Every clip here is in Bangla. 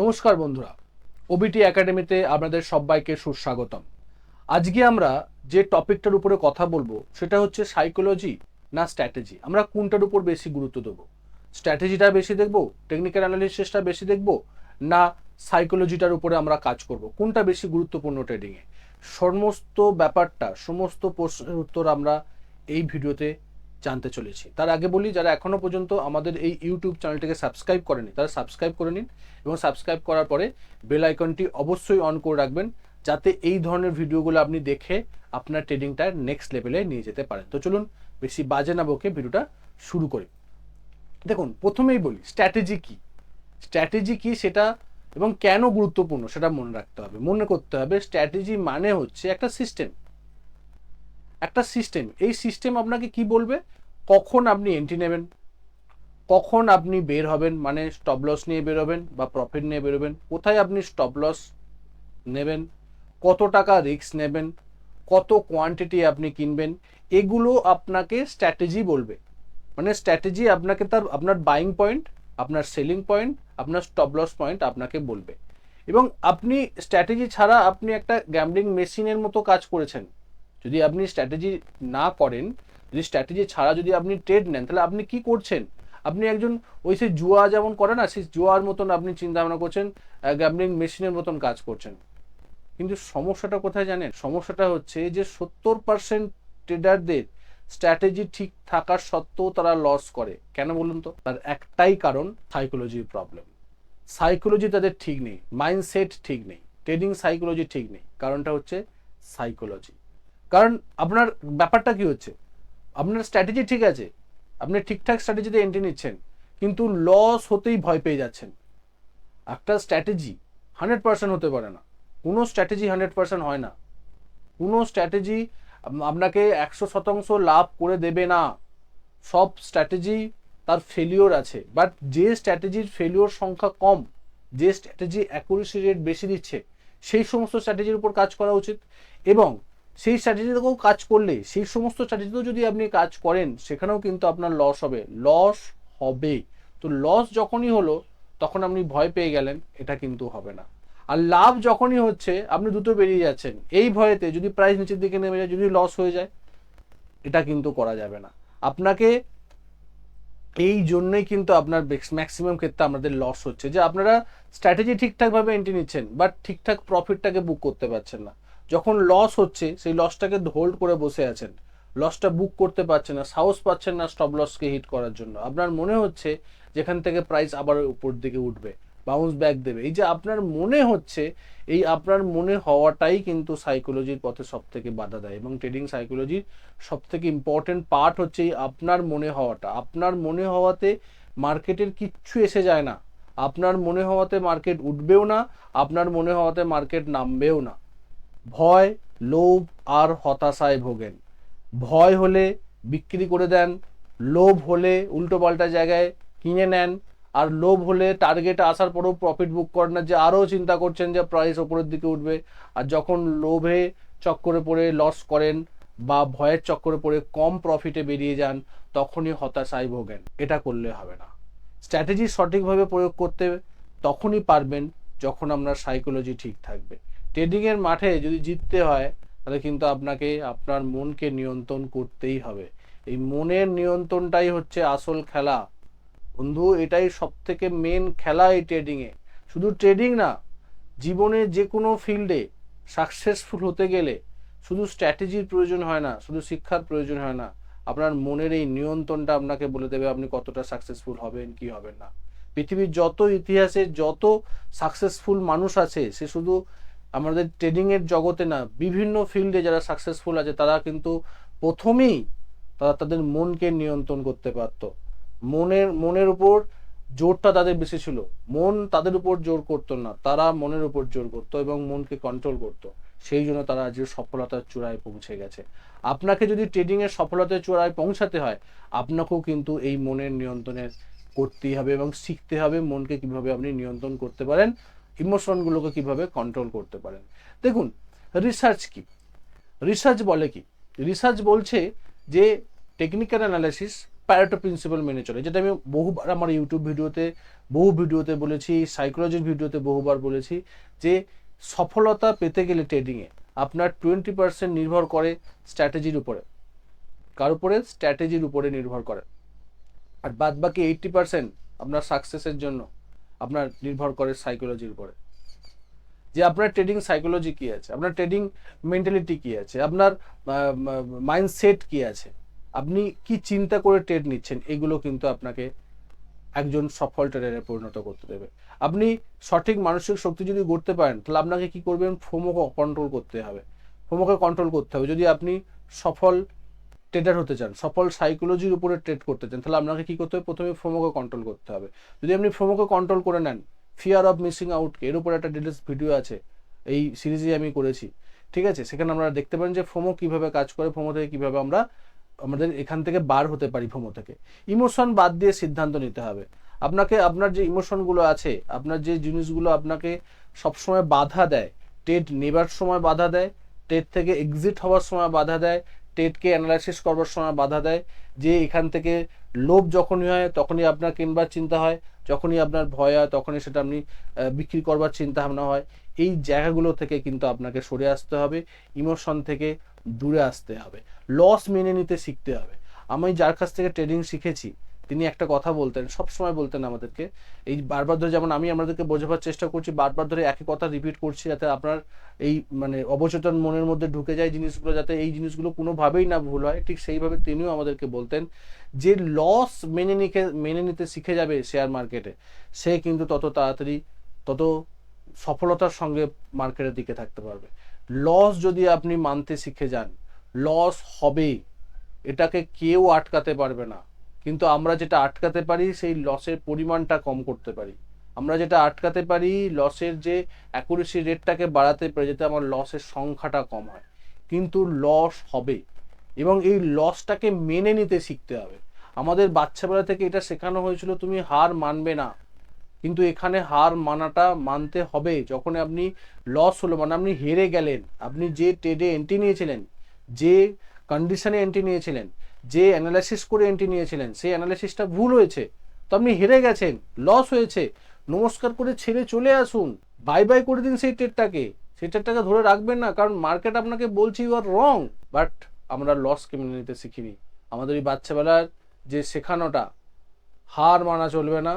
নমস্কার বন্ধুরা। ওবিটি একাডেমিতে আপনাদের সবাইকে সুস্বাগতম। আজকে আমরা যে টপিকটার উপরে কথা বলব, সেটা হচ্ছে সাইকোলজি না স্ট্র্যাটেজি আমরা কোনটার উপর বেশি গুরুত্ব দেবো? স্ট্র্যাটেজিটা বেশি দেখব? টেকনিক্যাল অ্যানালিসিসটা বেশি দেখব? না সাইকোলজিটার উপরে আমরা কাজ করব? কোনটা বেশি গুরুত্বপূর্ণ ট্রেডিংয়ে সমস্ত ব্যাপারটা, সমস্ত প্রশ্নের উত্তর আমরা এই ভিডিওতে জানতে চলেছি। তার আগে বলি, যারা এখনও পর্যন্ত আমাদের এই ইউটিউব চ্যানেলটিকে সাবস্ক্রাইব করেনি, তারা সাবস্ক্রাইব করে নিন এবং সাবস্ক্রাইব করার পরে বেল আইকনটি অবশ্যই অন করে রাখবেন, যাতে এই ধরনের ভিডিওগুলো আপনি দেখে আপনার ট্রেডিংটা নেক্সট লেভেলে নিয়ে যেতে পারেন। তো চলুন, বেশি বাজে না বকে ভিডিওটা শুরু করি। দেখুন, প্রথমেই বলি স্ট্র্যাটেজি কি? স্ট্র্যাটেজি কি সেটা এবং কেন গুরুত্বপূর্ণ সেটা মনে রাখতে হবে। মনে করতে হবে স্ট্র্যাটেজি মানে হচ্ছে একটা সিস্টেম একটা সিস্টেম এই সিস্টেম আপনাকে কি বলবে? কখন আপনি এন্ট্রি নেবেন? কখন আপনি বের হবেন? মানে স্টপ লস নিয়ে বেরোবেন বা প্রফিট নিয়ে বেরোবেন কোথায় আপনি স্টপ লস নেবেন? কত টাকা রিস্ক নেবেন? কত কোয়ান্টিটি আপনি কিনবেন? এগুলো আপনাকে স্ট্র্যাটেজি বলবে। মানে স্ট্র্যাটেজি আপনাকে তার, আপনার বাইং পয়েন্ট আপনার সেলিং পয়েন্ট আপনার স্টপ লস পয়েন্ট আপনাকে বলবে। এবং আপনি স্ট্র্যাটেজি ছাড়া আপনি একটা গ্যামলিং মেশিনের মতো কাজ করেছেন। যদি আপনি স্ট্র্যাটেজি না করেন, যদি স্ট্র্যাটেজি ছাড়া যদি আপনি ট্রেড নেন, তাহলে আপনি কি করছেন? আপনি একজন ওই সে জুয়া যেমন করে না, সেই জুয়ার মতন আপনি চিন্তা ভাবনা করছেন গ্যামলিং মেশিনের মতন কাজ করছেন। কিন্তু সমস্যাটা কোথায় জানেন? সমস্যাটা হচ্ছে যে সত্তর পার্সেন্ট ট্রেডারদের স্ট্র্যাটেজি ঠিক থাকার সত্ত্বেও তারা লস করে। কেন বলুন তো? তার একটাই কারণ সাইকোলজির প্রবলেম সাইকোলজি তাদের ঠিক নেই মাইন্ডসেট ঠিক নেই ট্রেডিং সাইকোলজি ঠিক নেই। কারণটা হচ্ছে সাইকোলজি কারণ আপনার ব্যাপারটা কি হচ্ছে? আপনার স্ট্র্যাটেজি ঠিক আছে, আপনি ঠিকঠাক স্ট্র্যাটেজিতে এন্ট্রি নিচ্ছেন, কিন্তু লস হতেই ভয় পেয়ে যাচ্ছেন। একটা স্ট্র্যাটেজি হান্ড্রেড পার্সেন্ট হতে পারে না। কোনো স্ট্র্যাটেজি হান্ড্রেড পার্সেন্ট হয় না। কোনো স্ট্র্যাটেজি আপনাকে একশো শতাংশ লাভ করে দেবে না। সব স্ট্র্যাটেজি তার ফেলিওর আছে। বাট যে স্ট্র্যাটেজির ফেলিওর সংখ্যা কম, যে স্ট্র্যাটেজি অ্যাকুরেসি রেট বেশি দিচ্ছে, সেই সমস্ত স্ট্র্যাটেজির উপর কাজ করা উচিত। এবং সেই স্ট্র্যাটেজিতেও কাজ করলে, সেই সমস্ত স্ট্র্যাটেজিতেও যদি আপনি কাজ করেন, সেখানেও কিন্তু আপনার লস হবে। লস হবে। তো লস যখনই হলো, তখন আপনি ভয় পেয়ে গেলেন, এটা কিন্তু হবে না। আর লাভ যখনই হচ্ছে, আপনি দুটো বেরিয়ে যাচ্ছেন। এই ভয়েতে যদি প্রাইস নিচের দিকে নেমে যায়, যদি লস হয়ে যায়, এটা কিন্তু করা যাবে না। আপনাকে এই জন্যই কিন্তু আপনার ম্যাক্সিমাম ক্ষেত্রে আমাদের লস হচ্ছে। যে আপনারা স্ট্র্যাটেজি ঠিকঠাকভাবে এন্ট্রি নিচ্ছেন বাট ঠিকঠাক প্রফিটটাকে বুক করতে পারছেন না। যখন লস হচ্ছে, সেই লসটাকে হোল্ড করে বসে আছেন। লসটা বুক করতে পারছেন না, সাহস পাচ্ছেন না স্টপ লসকে হিট করার জন্য। আপনার মনে হচ্ছে যেখান থেকে প্রাইস আবার উপর দিকে উঠবে বাউন্স ব্যাক দেবে। এই যে আপনার মনে হচ্ছে, এই আপনার মনে হওয়াটাই কিন্তু সাইকোলজির পথে সব থেকে বাধা দেয় এবং ট্রেডিং সাইকোলজির সব থেকে ইম্পর্টেন্ট পার্ট হচ্ছে এই আপনার মনে হওয়াটা। আপনার মনে হওয়াতে মার্কেটের কিচ্ছু এসে যায় না। আপনার মনে হওয়াতে মার্কেট উঠবেও না, আপনার মনে হওয়াতে মার্কেট নামবেও না। ভয়, লোভ আর হতাশায় ভোগেন। ভয় হলে বিক্রি করে দেন, লোভ হলে উল্টো পাল্টা জায়গায় কিনে নেন, আর লোভ হলে টার্গেট আসার পরেও প্রফিট বুক করেন না। যে আরও চিন্তা করছেন যে প্রাইস ওপরের দিকে উঠবে, আর যখন লোভে চক্করে পড়ে লস করেন বা ভয়ের চক্করে পড়ে কম প্রফিটে বেরিয়ে যান, তখনই হতাশায় ভোগেন। এটা করলে হবে না। স্ট্র্যাটেজি সঠিকভাবে প্রয়োগ করতে তখনই পারবেন যখন আপনার সাইকোলজি ঠিক থাকবে। ট্রেডিংয়ের মাঠে যদি জিততে হয়, তাহলে কিন্তু আপনাকে আপনার মনকে নিয়ন্ত্রণ করতেই হবে। এই মনের নিয়ন্ত্রণটাই হচ্ছে আসল খেলা। বন্ধু, এটাই সব থেকে মেন খেলা এই ট্রেডিংয়ে শুধু ট্রেডিং না, জীবনে যে কোনো ফিল্ডে সাকসেসফুল হতে গেলে শুধু স্ট্র্যাটেজির প্রয়োজন হয় না, শুধু শিক্ষার প্রয়োজন হয় না, আপনার মনের এই নিয়ন্ত্রণটা আপনাকে বলে দেবে আপনি কতটা সাকসেসফুল হবেন, কি হবেন না। পৃথিবীর যত ইতিহাসে যত সাকসেসফুল মানুষ আছে, সে শুধু আমাদের ট্রেডিংয়ের জগতে না, বিভিন্ন ফিল্ডে যারা সাকসেসফুল আছে, তারা কিন্তু প্রথমেই তারা তাদের মনকে নিয়ন্ত্রণ করতে পারতো। মনের মনের উপর জোরটা তাদের বেশি ছিল। মন তাদের উপর জোর করতো না, তারা মনের উপর জোর করতো এবং মনকে কন্ট্রোল করতো। সেই জন্য তারা আজকে সফলতার চূড়ায় পৌঁছে গেছে। আপনাকে যদি ট্রেডিংয়ের সফলতার চূড়ায় পৌঁছাতে হয়, আপনাকেও কিন্তু এই মনের নিয়ন্ত্রণের করতেই হবে এবং শিখতে হবে মনকে কীভাবে আপনি নিয়ন্ত্রণ করতে পারেন। ইমোশনগুলোকে কীভাবে কন্ট্রোল করতে পারেন? দেখুন রিসার্চ কি? রিসার্চ বলে কি? রিসার্চ বলছে যে টেকনিক্যাল অ্যানালাইসিস প্যারেটো প্রিন্সিপাল মেনে চলে। যেটা আমি বহুবার আমার ইউটিউব ভিডিওতে, বহু ভিডিওতে বলেছি সাইকোলজির ভিডিওতে বহুবার বলেছি যে সফলতা পেতে গেলে ট্রেডিংয়ে আপনার টোয়েন্টি পার্সেন্ট নির্ভর করে স্ট্র্যাটেজির উপরে। কার উপরে? স্ট্র্যাটেজির উপরে নির্ভর করে। আর বাদ বাকি এইটটি পার্সেন্ট আপনার সাকসেসের জন্য। আপনার নির্ভর করে সাইকোলজির উপরে। যে আপনার ট্রেডিং সাইকোলজি কি আছে? আপনার ট্রেডিং মেন্টালিটি কি আছে? আপনার মাইন্ডসেট কি আছে? আপনি কি চিন্তা করে ট্রেড নিচ্ছেন? এগুলো কিন্তু আপনাকে একজন সফল ট্রেডারে পরিণত করতে দেবে। আপনি সঠিক মানসিক শক্তি যদি গড়তে পারেন, তাহলে আপনাকে কি করবেন? ফোমোকে কন্ট্রোল করতে হবে। ফোমোকে কন্ট্রোল করতে হবে। যদি আপনি সফল ট্রেডার হতে চান, সফল সাইকোলজির উপরে ট্রেড করতে চান, তাহলে আপনাকে কি করতে হবে? প্রথমে ফোমোকে কন্ট্রোল করতে হবে। যদি আপনি ফোমোকে কন্ট্রোল করে নেন ফিয়ার অফ মিসিং আউটকে এর উপর একটা ডিটেলস ভিডিও আছে, এই সিরিজে আমি করেছি, ঠিক আছে? সেখানে আমরা দেখতে পারেন যে ফোমো কীভাবে কাজ করে ফোমো থেকে কীভাবে আমরা, আমাদের এখান থেকে বার হতে পারি ফোমো থেকে। ইমোশন বাদ দিয়ে সিদ্ধান্ত নিতে হবে। আপনাকে, আপনার যে ইমোশনগুলো আছে, আপনার যে জিনিসগুলো আপনাকে সবসময় বাধা দেয় টেট নেবার সময় বাধা দেয় টেট থেকে এক্সিট হওয়ার সময় বাধা দেয় টেটকে অ্যানালাইসিস করবার সময় বাধা দেয়, যে এখান থেকে লোভ যখনই হয় তখনই আপনার কিনবার চিন্তা হয়, যখনই আপনার ভয় হয় তখনই সেটা আপনি বিক্রি করবার চিন্তা ভাবনা হয়। এই জায়গাগুলো থেকে কিন্তু আপনাকে সরে আসতে হবে, ইমোশন থেকে দূরে আসতে হবে। লস মেনে নিতে শিখতে হবে। আমি যার কাছ থেকে ট্রেডিং শিখেছি তিনি একটা কথা বলতেন, সব সময় বলতেন আমাদেরকে। এই বারবার ধরে যেমন আমি আমাদেরকে বোঝাবার চেষ্টা করছি, বারবার ধরে একই কথা রিপিট করছি যাতে আপনার এই মানে অবচেতন মনের মধ্যে ঢুকে যায় জিনিসগুলো, যাতে এই জিনিসগুলো কোনোভাবেই না ভুল হয়। ঠিক সেইভাবে তিনিও আমাদেরকে বলতেন যে লস মেনে নিকে, মেনে নিতে শিখে যাবে শেয়ার মার্কেটে সে কিন্তু তত তাড়াতাড়ি, তত সফলতার সঙ্গে মার্কেটের দিকে থাকতে পারবে। লস যদি আপনি মানতে শিখে যান লস হবে এটাকে কেউ আটকাতে পারবে না। কিন্তু আমরা যেটা আটকাতে পারি, সেই লসের পরিমাণটা কম করতে পারি। আমরা যেটা আটকাতে পারি লসের যে অ্যাকুরেসি রেটটাকে বাড়াতে পারি যাতে আমার লসের সংখ্যাটা কম হয়। কিন্তু লস হবে এবং এই লসটাকে মেনে নিতে শিখতে হবে। আমাদের বাচ্চাবেলা থেকে এটা শেখানো হয়েছিল, তুমি হার মানবে না। কিন্তু এখানে হার মানাটা মানতে হবে। যখন আপনি লস হলো মানে আপনি হেরে গেলেন, আপনি যে ট্রেডে এন্ট্রি নিয়েছিলেন, যে কন্ডিশনে এন্ট্রি নিয়েছিলেন যে অ্যানালাইসিস করে এন্ট্রি নিয়েছিলেন, সেই অ্যানালাইসিসটা ভুল হয়েছে। তো আপনি হেরে গেছেন লস হয়েছে। নমস্কার করে ছেড়ে চলে আসুন। বাই বাই করে দিন সেই ট্রেডটাকে সেই ট্রেডটাকে ধরে রাখবেন না, কারণ মার্কেট আপনাকে বলছে ইউ আর রং বাট আমরা লসকে মেনে নিতে শিখিনি। আমাদের এই বাচ্চাবেলার যে শেখানোটা, হার মানা চলবে না।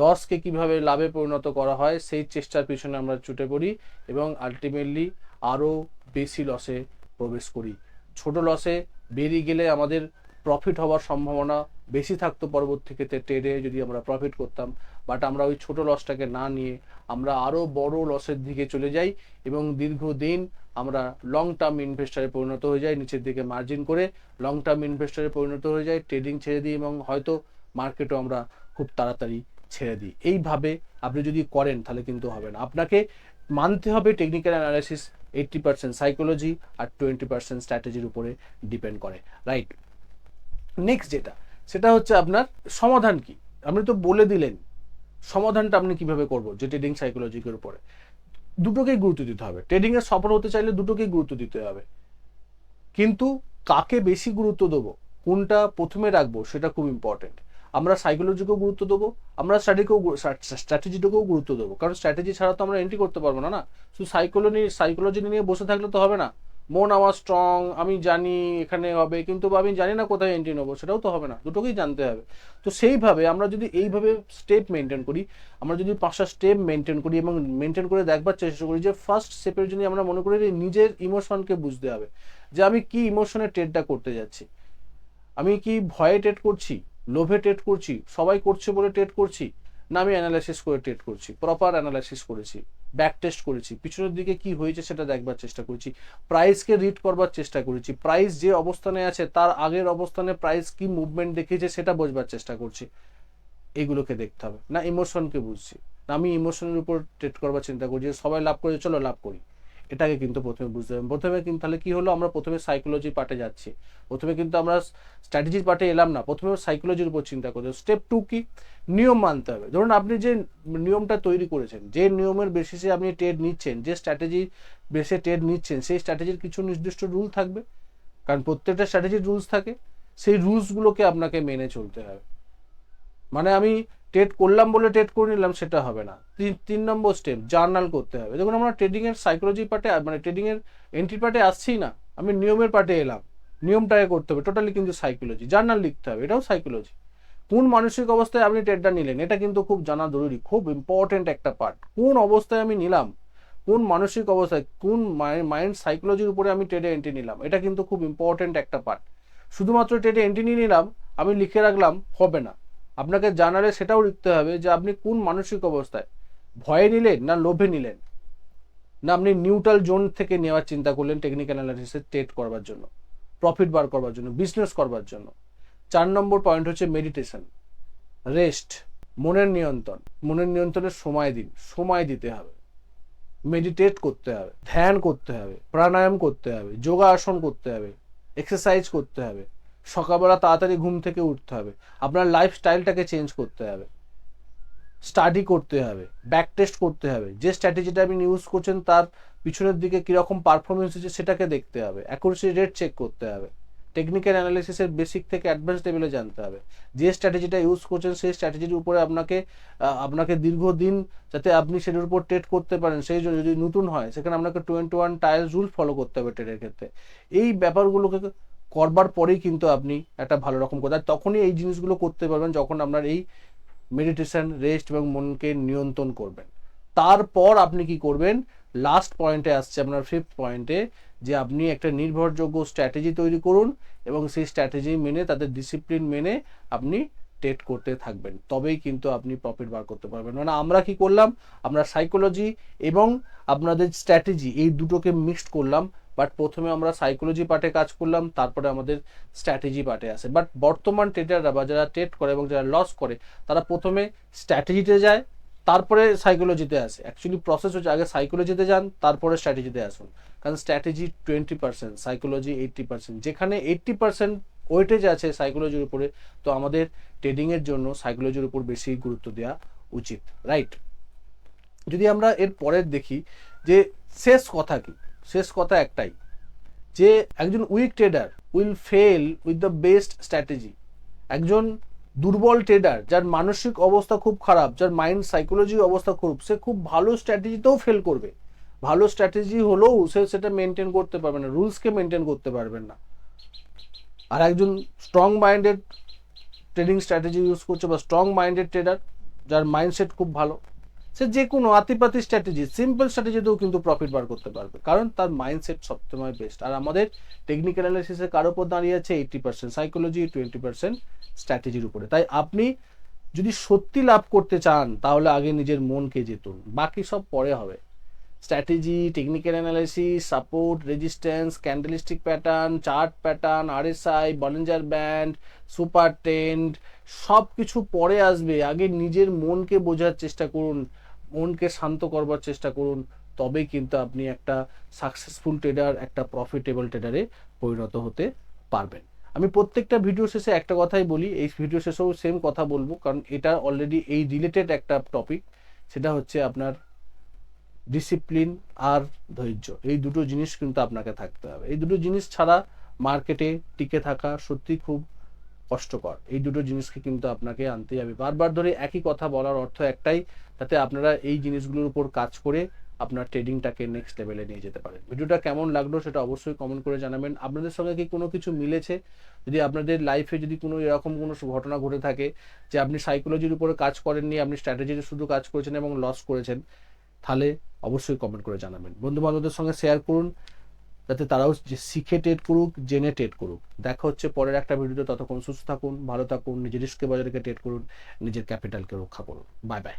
লসকে কীভাবে লাভে পরিণত করা হয়, সেই চেষ্টার পিছনে আমরা ছুটে পড়ি এবং আলটিমেটলি আরও বেশি লসে প্রবেশ করি। ছোট লসে বেরিয়ে গেলে আমাদের প্রফিট হওয়ার সম্ভাবনা বেশি থাকতো পরবর্তী ক্ষেত্রে ট্রেডে যদি আমরা প্রফিট করতাম। বাট আমরা ওই ছোট লসটাকে না নিয়ে আমরা আরও বড় লসের দিকে চলে যাই এবং দীর্ঘদিন আমরা লং টার্ম ইনভেস্টারে পরিণত হয়ে যাই, নিচের দিকে মার্জিন করে লং টার্ম ইনভেস্টারে পরিণত হয়ে যাই ট্রেডিং ছেড়ে দিই এবং হয়তো মার্কেটও আমরা খুব তাড়াতাড়ি ছেড়ে দিই। এইভাবে আপনি যদি করেন তাহলে কিন্তু হবে না। আপনাকে মানতে হবে technical analysis eighty percent psychology আর টোয়েন্টি পার্সেন্ট স্ট্র্যাটেজির উপরে ডিপেন্ড করে রাইট নেক্সট যেটা, সেটা হচ্ছে আপনার সমাধান কি? আপনি তো বলে দিলেন, সমাধানটা আপনি কীভাবে করব? যে ট্রেডিং সাইকোলজিকের উপরে। দুটোকেই গুরুত্ব দিতে হবে। ট্রেডিং এর সফল হতে চাইলে দুটোকেই গুরুত্ব দিতে হবে। কিন্তু কাকে বেশি গুরুত্ব দেবো? কোনটা প্রথমে রাখব? সেটা খুব ইম্পর্টেন্ট আমরা সাইকোলজিকেও গুরুত্ব দেবো, আমরা স্ট্র্যাটেজিকেও স্ট্র্যাটেজিটাকেও গুরুত্ব দেবো। কারণ স্ট্র্যাটেজি ছাড়া তো আমরা এন্ট্রি করতে পারব না না? শুধু সাইকোলজি সাইকোলজি নিয়ে বসে থাকলে তো হবে না। মন আমার স্ট্রং আমি জানি এখানে হবে, কিন্তু আমি জানি না কোথায় এন্ট্রি নেব, সেটাও তো হবে না, দুটোকেই জানতে হবে। তো সেইভাবে আমরা যদি এইভাবে স্টেপ মেনটেন করি, আমরা যদি পাঁচটা স্টেপ মেনটেন করি এবং মেনটেন করে দেখবার চেষ্টা করি যে ফার্স্ট স্টেপের জন্য আমরা মনে করি নিজের ইমোশনকে বুঝতে হবে, যে আমি কি ইমোশনের ট্রেডটা করতে যাচ্ছি? আমি কি ভয়ে ট্রেড করছি? লোভে ট্রেড করছি, সবাই করছে বলে ট্রেড করছি, না আমি অ্যানালাইসিস করে ট্রেড করছি প্রপার অ্যানালাইসিস করেছি ব্যাক টেস্ট করেছি, পিছনের দিকে কি হয়েছে সেটা দেখবার চেষ্টা করেছি প্রাইসকে রিড করবার চেষ্টা করেছি প্রাইস যে অবস্থানে আছে, তার আগের অবস্থানে প্রাইস কি মুভমেন্ট দেখিয়েছে সেটা বোঝবার চেষ্টা করছি। এগুলোকে দেখতে হবে, না ইমোশনকে বুঝছি, না আমি ইমোশনের উপর ট্রেড করবার চিন্তা করছি সবাই লাভ করেছে, চলো লাভ করি। এটাকে কিন্তু প্রথমে বুঝতে হবে। প্রথমে কিন্তু তাহলে কি হলো? আমরা প্রথমে সাইকোলজি পার্টে যাচ্ছি। প্রথমে কিন্তু আমরা স্ট্র্যাটেজির পার্টে এলাম না। প্রথমে সাইকোলজির উপর চিন্তা করতে স্টেপ টু কি? নিয়ম মানতে হবে। ধরুন আপনি যে নিয়মটা তৈরি করেছেন, যে নিয়মের বেসিসে আপনি ট্রেড নিচ্ছেন, যে স্ট্র্যাটেজি বেসে ট্রেড নিচ্ছেন, সেই স্ট্র্যাটেজির কিছু নির্দিষ্ট রুল থাকবে। কারণ প্রত্যেকটা স্ট্র্যাটেজির রুলস থাকে। সেই রুলসগুলোকে আপনাকে মেনে চলতে হবে। মানে আমি টেট করলাম বলে ট্রেড করে নিলাম, সেটা হবে না। তিন তিন নম্বর স্টেপ জার্নাল করতে হবে। দেখুন, আমরা ট্রেডিং এর সাইকোলজি পার্টে মানে ট্রেডিং এর এন্ট্রি পার্টে আসছি না, আমি নিয়মের পার্টে এলাম। নিয়মটাকে করতে হবে টোটালি কিন্তু সাইকোলজি জার্নাল লিখতে হবে, এটাও সাইকোলজি কোন মানসিক অবস্থায় আপনি ট্রেডটা নিলেন, এটা কিন্তু খুব জানা জরুরি, খুব ইম্পর্টেন্ট একটা পার্ট কোন অবস্থায় আমি নিলাম, কোন মানসিক অবস্থায়, কোন মাইন্ড সাইকোলজির উপরে আমি ট্রেডে এন্ট্রি নিলাম, এটা কিন্তু খুব ইম্পর্টেন্ট একটা পার্ট শুধুমাত্র ট্রেডে এন্ট্রি নিয়ে নিলাম, আমি লিখে রাখলাম, হবে না। আপনাকে জানালে সেটাও লিখতে হবে যে আপনি কোন মানসিক অবস্থায়? ভয়ে নিলেন না লোভে নিলেন? না আপনি নিউট্রাল জোন থেকে নেওয়ার চিন্তা করলেন টেকনিক্যাল অ্যানালিসিসে ট্রেড করবার জন্য? প্রফিট বার করবার জন্য? বিজনেস করবার জন্য? চার নম্বর পয়েন্ট হচ্ছে মেডিটেশন রেস্ট মনের নিয়ন্ত্রণ। মনের নিয়ন্ত্রণের সময় দিন। সময় দিতে হবে। মেডিটেট করতে হবে। ধ্যান করতে হবে। প্রাণায়াম করতে হবে। যোগা আসন করতে হবে। এক্সারসাইজ করতে হবে। সকালবেলা তাড়াতাড়ি ঘুম থেকে উঠতে হবে। আপনার লাইফস্টাইলটাকে চেঞ্জ করতে হবে। স্টাডি করতে হবে ব্যাক টেস্ট করতে হবে। যে স্ট্র্যাটেজিটা আপনি ইউজ করছেন, তার পিছনের দিকে কীরকম পারফরমেন্স হচ্ছে সেটাকে দেখতে হবে। অ্যাকুরেসি রেট চেক করতে হবে। টেকনিক্যাল অ্যানালিসিসের বেসিক থেকে অ্যাডভান্স লেভেলে জানতে হবে। যে স্ট্র্যাটেজিটা ইউজ করছেন, সেই স্ট্র্যাটেজির উপরে আপনাকে আপনাকে দীর্ঘদিন যাতে আপনি সেটার উপর ট্রেড করতে পারেন, সেই জন্য যদি নতুন হয়, সেখানে আপনাকে twenty one tiles rule follow করতে হবে ট্রেডের ক্ষেত্রে। এই ব্যাপারগুলোকে করবার পরেই কিন্তু আপনি একটা ভালো রকম কথা তখনই এই জিনিসগুলো করতে পারবেন যখন আপনার এই মেডিটেশন রেস্ট এবং মনকে নিয়ন্ত্রণ করবেন। তারপর আপনি কি করবেন? লাস্ট পয়েন্টে আসছে আপনার ফিফথ পয়েন্টে যে আপনি একটা নির্ভরযোগ্য স্ট্র্যাটেজি তৈরি করুন এবং সেই স্ট্র্যাটেজি মেনে তাদের ডিসিপ্লিন মেনে আপনি টেট করতে থাকবেন। তবেই কিন্তু আপনি প্রফিট বার করতে পারবেন। মানে আমরা কি করলাম? আমরা সাইকোলজি এবং আপনাদের স্ট্র্যাটেজি এই দুটোকে মিক্সড করলাম। বাট প্রথমে আমরা সাইকোলজি পার্টে কাজ করলাম, তারপরে আমাদের স্ট্র্যাটেজি পার্টে আসে বাট বর্তমান ট্রেডাররা বা যারা ট্রেড করে এবং যারা লস করে, তারা প্রথমে স্ট্র্যাটেজিতে যায়, তারপরে সাইকোলজিতে আসে। অ্যাকচুয়ালি প্রসেস হচ্ছে আগে সাইকোলজিতে যান, তারপরে স্ট্র্যাটেজিতে আসুন। কারণ strategy twenty percent psychology eighty percent যেখানে এইট্টি পার্সেন্ট ওয়েটেজ আছে সাইকোলজির উপরে, তো আমাদের ট্রেডিংয়ের জন্য সাইকোলজির উপর বেশি গুরুত্ব দেওয়া উচিত রাইট যদি আমরা এর পরের দেখি যে শেষ কথা কি শেষ কথা একটাই, যে একজন weak trader will fail with the best strategy একজন দুর্বল ট্রেডার যার মানসিক অবস্থা খুব খারাপ, যার মাইন্ড সাইকোলজি অবস্থা খুব, সে খুব ভালো স্ট্র্যাটেজিতেও ফেল করবে। ভালো স্ট্র্যাটেজি হলেও সে সেটা মেনটেন করতে পারবে না রুলসকে মেনটেন করতে পারবেন না। আর একজন strong minded trading strategy use করছে বা স্ট্রং মাইন্ডেড ট্রেডার যার মাইন্ডসেট খুব ভালো। সে যে কোনো আতিপাতি স্ট্র্যাটেজি সিম্পল স্ট্র্যাটেজিতেও কিন্তু প্রফিট বার করতে পারবে। কারণ তার মাইন্ডসেট সবসময় বেস্ট আর আমাদের টেকনিক্যাল অ্যানালিসিসে কার উপর দাঁড়িয়ে আছে eighty percent psychology twenty percent স্ট্র্যাটেজির উপরে। তাই আপনি যদি সত্যি লাভ করতে চান, তাহলে আগে নিজের মনকে জিতুন। বাকি সব পরে হবে। Strategy technical analysis support resistance candlestick pattern chart pattern RSI Bollinger band super trend সব কিছু পরে আসবে। আগে নিজের মনকে বোঝার চেষ্টা করুন। মনকে শান্ত করবার চেষ্টা করুন, তবেই কিন্তু আপনি একটা সাকসেসফুল ট্রেডার একটা প্রফিটেবল ট্রেডারে পরিণত হতে পারবেন। আমি প্রত্যেকটা ভিডিও শেষে একটা কথাই বলি, এই ভিডিও শেষেও সেম কথা বলব, কারণ এটা অলরেডি এই রিলেটেড একটা টপিক সেটা হচ্ছে আপনার ডিসিপ্লিন আর ধৈর্য। এই দুটো জিনিস কিন্তু আপনাকে থাকতে হবে। এই দুটো জিনিস ছাড়া মার্কেটে টিকে থাকা সত্যি খুব কষ্টকর। এই দুটো জিনিসকে কিন্তু আপনাকে আনতেই হবে। বারবার ধরে একই কথা বলার অর্থ একটাই যাতে আপনারা এই জিনিসগুলোর উপর কাজ করে আপনার ট্রেডিংটাকে নেক্সট লেভেলে নিয়ে যেতে পারেন। ভিডিওটা কেমন লাগল সেটা অবশ্যই কমেন্ট করে জানাবেন। আপনাদের সঙ্গে কি কোনো কিছু মিলেছে? যদি আপনাদের লাইফে যদি কোনো এরকম কোনো ঘটনা ঘটে থাকে যে আপনি সাইকোলজির উপরে কাজ করেননি, আপনি স্ট্র্যাটেজিতে শুধু কাজ করেছেন এবং লস করেছেন, তাহলে অবশ্যই কমেন্ট করে জানাবেন। বন্ধু বান্ধবদের সঙ্গে শেয়ার করুন। যাতে তারাও যে শিখে টেট করুক, জেনে টেট করুক। দেখা হচ্ছে পরের একটা ভিডিওতে, ততক্ষণ সুস্থ থাকুন, ভালো থাকুন, নিজের রিস্কে বাজারকে টেট করুন, নিজের ক্যাপিটালকে রক্ষা করুন। Bye bye.